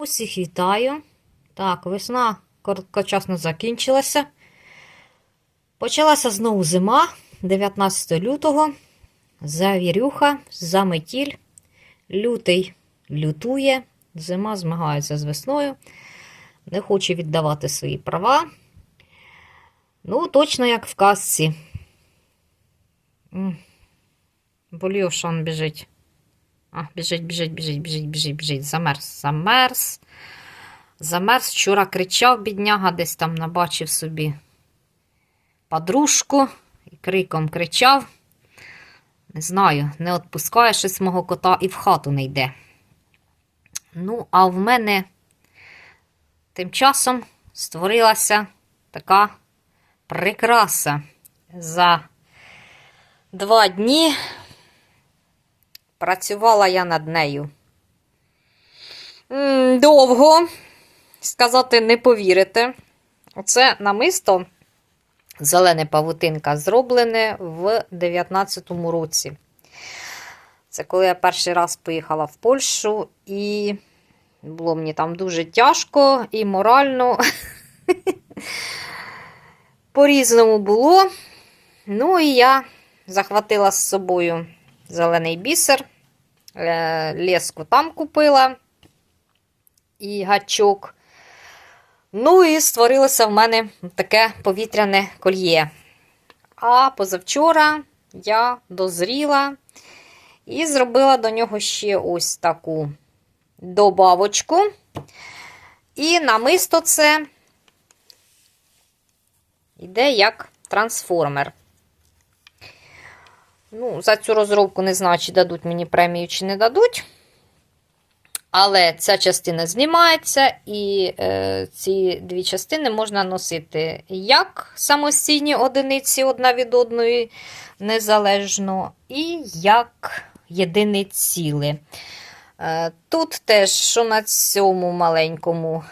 Усіх вітаю. Так, весна короткочасно закінчилася. Почалася знову зима 19 лютого. Завірюха, заметіль. Лютий лютує, зима змагається з весною, не хоче віддавати свої права. Ну, точно як в казці. М. Бульйошан біжить. А, біжить, біжить, біжить, біжить, біжить, біжить. Замерз, замерз. Замерз. Вчора кричав, бідняга, десь там набачив собі подружку і криком кричав. Не знаю, не відпускає щось мого кота і в хату не йде. Ну, а в мене тим часом створилася така прикраса. За два дні працювала я над нею. Довго, сказати, не повірите. Оце намисто зелене павутинка зроблене в 19-му році. Це коли я перший раз поїхала в Польщу, і було мені там дуже тяжко і морально. По-різному було. Ну, і я захватила з собою зелений бісер, леску там купила і гачок. Ну, і створилося в мене таке повітряне кольє. А позавчора я дозріла і зробила до нього ще ось таку добавочку. І намисто це йде як трансформер. Ну, за цю розробку не знаю, чи дадуть мені премію, чи не дадуть. Але ця частина знімається, і е, ці дві частини можна носити як самостійні одиниці одна від одної незалежно, і як єдине ціле. Е, тут теж, що на цьому маленькому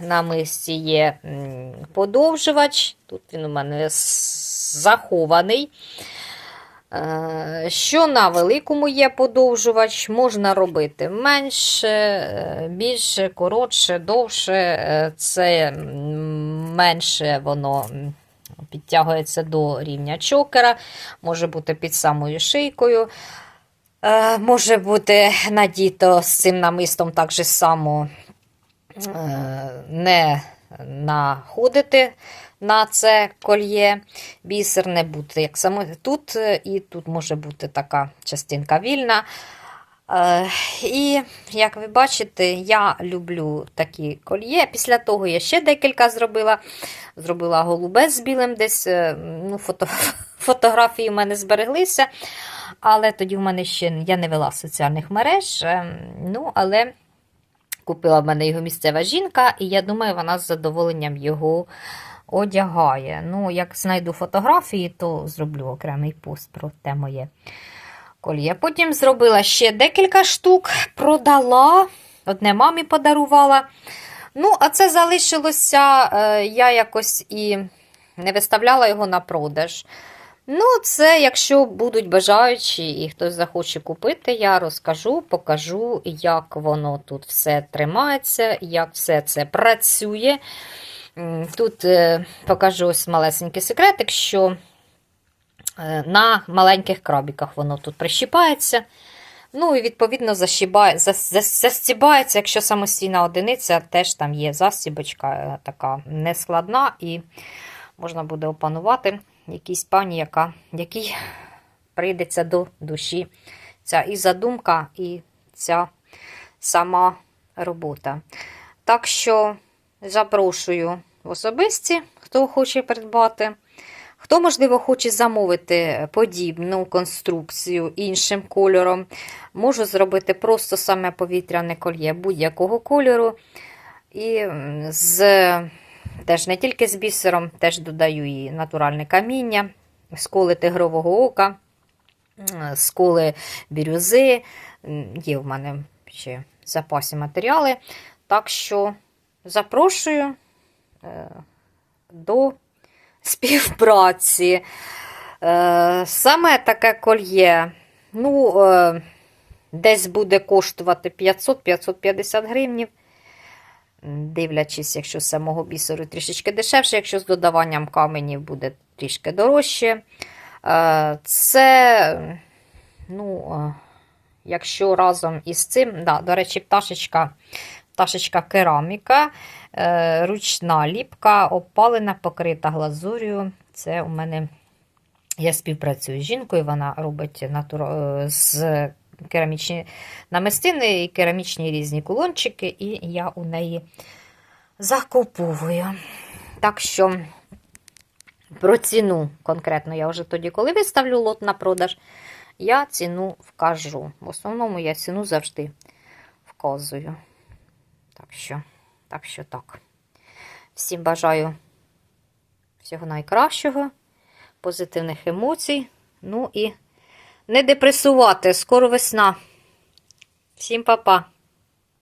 намисті є подовжувач. Тут він у мене захований. Е, Що на великому є подовжувач, можна робити менше, е, більше, коротше, довше. Е, Це менше воно підтягується до рівня чокера, може бути під самою шийкою. Може бути надіто з цим намистом так же само не находити на це кольє. Бісер не буде як само тут, е, і тут може бути така частинка вільна. Е, І, як ви бачите, я люблю такі кольє. Після того я ще декілька зробила. Зробила голубе з білим, десь е, ну, фото, фотографії в мене збереглися. Але тоді в мене ще я не вела соціальних мереж. е, Ну, але купила в мене його місцева жінка, і я думаю, вона з задоволенням його одягає. Ну, як знайду фотографії, то зроблю окремий пост про те моє кольє. Потім зробила ще декілька штук, продала, одне мамі подарувала. Ну, а це залишилося, е, я якось і не виставляла його на продаж. Ну, це, якщо будуть бажаючі і хтось захоче купити, я розкажу, покажу, як воно тут все тримається, як все це працює. Тут е, покажу ось малесенький секретик, що е, на маленьких крабіках воно тут прищіпається. Ну і відповідно застібається, якщо самостійна одиниця, теж там є застібочка е, така нескладна, і можна буде опанувати якійсь пані, яка, якій прийдеться до душі ця і задумка, і ця сама робота. Так що запрошую в особисті, хто хоче придбати. Хто, можливо, хоче замовити подібну конструкцію іншим кольором, можу зробити просто саме повітряне кольє будь-якого кольору. І з, теж не тільки з бісером, теж додаю і натуральне каміння, сколи тигрового ока, сколи бірюзи. Є в мене ще в запасі матеріали. Так що запрошую е, до співпраці. Е, Саме таке кольє, ну, е, десь буде коштувати 500-550 гривнів. Дивлячись, якщо з самого бісеру трішечки дешевше, якщо з додаванням каменів буде трішки дорожче. Е, Це, ну, е, якщо разом із цим, да, до речі, пташечка, пташечка кераміка, е, ручна ліпка, опалена, покрита глазур'ю. Це у мене я співпрацюю з жінкою, вона робить натура... е, з керамічні намистини і керамічні різні кулончики, і я у неї закуповую. Так що про ціну конкретно я вже тоді, коли виставлю лот на продаж, я ціну вкажу. В основному я ціну завжди вказую. Так що, так що так. Всім бажаю всього найкращого, позитивних емоцій. Ну і не депресувати. Скоро весна. Всім па-па!